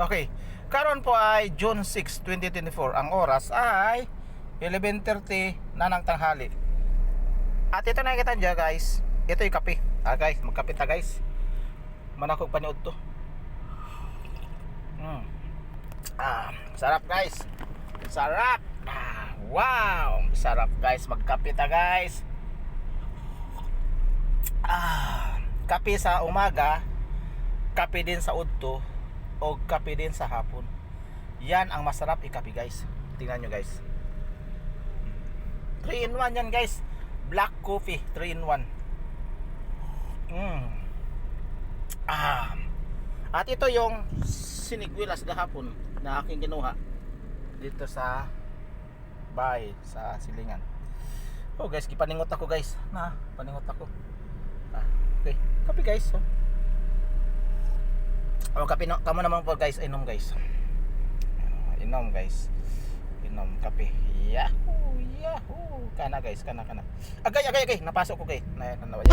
Okay. Karon po ay June 6, 2024. Ang oras ay 11.30 na ng tanghali. At ito nakikita niyo guys. Ito yung kape. Ah guys, magkape ta guys. Manakog paniod to. Mm. Ah, sarap guys. Sarap. Ah, wow, sarap guys. Magkape ta guys. Ah, kape sa umaga, kape din sa udto o kape din sa hapon. Yan ang masarap ikape guys. Tingnan nyo guys. 3 in 1 yan guys. Black coffee 3 in 1. Mm. Ah. At ito yung sinigwilas gahapon na aking ginuha dito sa bahay sa silingan. Oh guys, gipaningot ako guys. Na, paningot ako. Ah, okay. Kape guys. Oh. Oh, kape no, kamo naman po guys, inom guys. Inom guys. Inom kape. Yahoo! Yahoo! Kana guys, kana kana. Agay, agay, agay. Napasok ko kay. Na, na, na,